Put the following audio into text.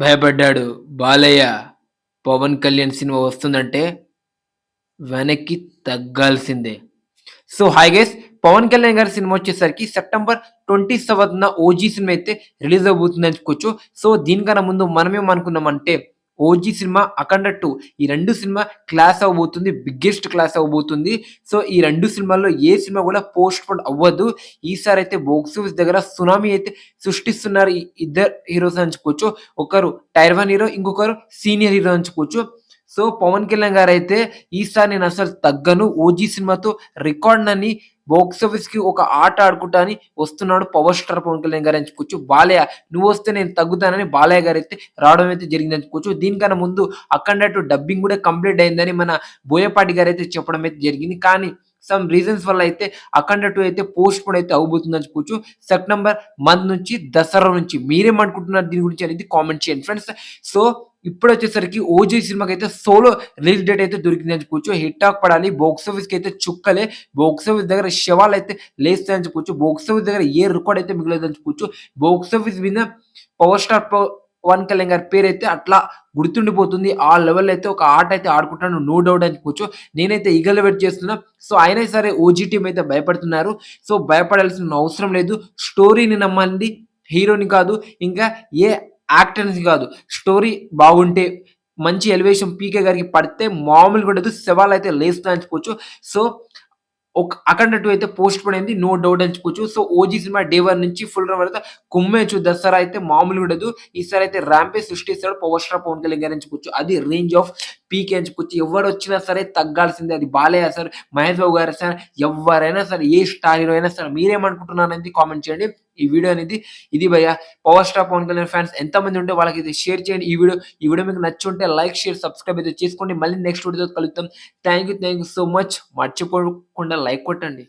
భయపడ్డాడు. బాలయ్య పవన్ కళ్యాణ్ సినిమా వస్తుందంటే వెనక్కి తగ్గాల్సిందే. So hi guys Pawan Kalyan garu cinema వచ్చేసరికి సెప్టెంబర్ ట్వంటీ సెవెంత్న ఓజీ సినిమా అయితే రిలీజ్ అవబోతుంది అనుకోవచ్చు సో దీనికన్నా ముందు మనమేమనుకున్నామంటే ఓజీ సినిమా అఖండ టూ ఈ రెండు సినిమా క్లాస్ అవ్వబోతుంది బిగ్గెస్ట్ క్లాస్ అవ్వబోతుంది. సో ఈ రెండు సినిమాల్లో ఏ సినిమా కూడా పోస్ట్ పోన్ అవ్వదు. ఈసారి అయితే బాక్స్ ఆఫీస్ దగ్గర సునామీ అయితే సృష్టిస్తున్నారు ఇద్దరు హీరోస్ అని చెప్పుకోవచ్చు ఒకరు టైర్ వన్ హీరో ఇంకొకరు సీనియర్ హీరో అని చెప్పుకోవచ్చు సో పవన్ కళ్యాణ్ గారు అయితే ఈసారి నేను అసలు తగ్గను. ఓజీ సినిమాతో రికార్డ్ అని బాక్స్ ఆఫీస్కి ఒక ఆట ఆడుకుంటా అని వస్తున్నాడు పవర్ స్టార్ పవన్ కళ్యాణ్ గారు అని చెప్పుకోవచ్చు బాలయ్య నువ్వు వస్తే నేను తగ్గుతానని బాలయ్య గారు అయితే రావడం అయితే జరిగిందని చెప్పుకోవచ్చు దీనికన్నా ముందు అక్కడ డబ్బింగ్ కూడా కంప్లీట్ అయిందని మన బోయపాటి గారు అయితే చెప్పడం అయితే జరిగింది. కానీ సమ్ రీజన్స్ వల్ల అయితే అఖండ టూ అయితే పోస్ట్ పోన్ అయితే అవబోతుందని చెప్పుకోవచ్చు సెప్టెంబర్ మంత్ నుంచి దసరా నుంచి మీరేమనుకుంటున్నారు దీని గురించి అనేది కామెంట్ చేయండి. ఫ్రెండ్స్ సో ఇప్పుడు వచ్చేసరికి ఓజీ సినిమాకి అయితే సోలో రిలీజ్ డేట్ అయితే దొరికింది అని చెప్పుకోవచ్చు హిట్ ఆఫ్ పడాలి బాక్స్ ఆఫీస్కి అయితే చుక్కలే. బాక్స్ ఆఫీస్ దగ్గర శవాలు అయితే లేస్తాయని చెప్పుకోవచ్చు బాక్స్ ఆఫీస్ దగ్గర ఏ రికార్డ్ అయితే మిగలేదని చెప్పుకోవచ్చు బాక్స్ ఆఫీస్ మీద పవర్ స్టార్ పవన్ కళ్యాణ్ గారి పేరు అయితే అట్లా గుర్తుండిపోతుంది. ఆ లెవెల్ అయితే ఒక ఆట అయితే ఆడుకుంటాను నో డౌట్ అని చెప్పుకోవచ్చు నేనైతే ఈగల్ వెయిట్ చేస్తున్నా. సో అయినా సరే ఓజీ టీం అయితే భయపడుతున్నారు. సో భయపడాల్సిన అవసరం లేదు. స్టోరీని నమ్మండి. హీరోని కాదు. ఇంకా ఏ యాక్టర్స్ కాదు. స్టోరీ బాగుంటే మంచి ఎలివేషన్ పీకే గారికి పడితే మామూలుగా ఉండదు. శవాలు అయితే లేస్తా అనుకోవచ్చు సో ఒక అఖండ టూ అయితే పోస్ట్ పడింది. నో డౌట్ అని చెప్పుకోవచ్చు so OG cinema day one నుంచి ఫుల్ రన్ వరకు కుమ్మేచ్చు. దసరా అయితే మామూలుగా ఉండదు. ఈసారి అయితే ర్యాంపే సృష్టిస్తాడు. పవర్ స్టార్ పవన్ కళ్యాణ్ గారు అని చెప్పుకోవచ్చు అది రేంజ్ ఆఫ్ పీకే అని ఎవరు వచ్చినా సరే తగ్గాల్సిందే. అది బాలయ్య సార్ మహేష్ బాబు గారు సార్ ఎవరైనా సరే ఏ స్టార్ హీరో అయినా సరే మీరేమనుకుంటున్నారు అనేది కామెంట్ చేయండి. ఈ వీడియో అనేది ఇది భయ్యా. Power star Pawan Kalyan fans ఎంతమంది ఉంటే వాళ్ళకి ఇది షేర్ చేయండి ఈ వీడియో. ఈ వీడియో మీకు ఉంటే లైక్ షేర్ సబ్స్క్రైబ్ అయితే చేసుకోండి. మళ్ళీ నెక్స్ట్ వీడియో కలుద్దాం. Thank you thank you so much మర్చిపోకుండా లైక్ కొట్టండి.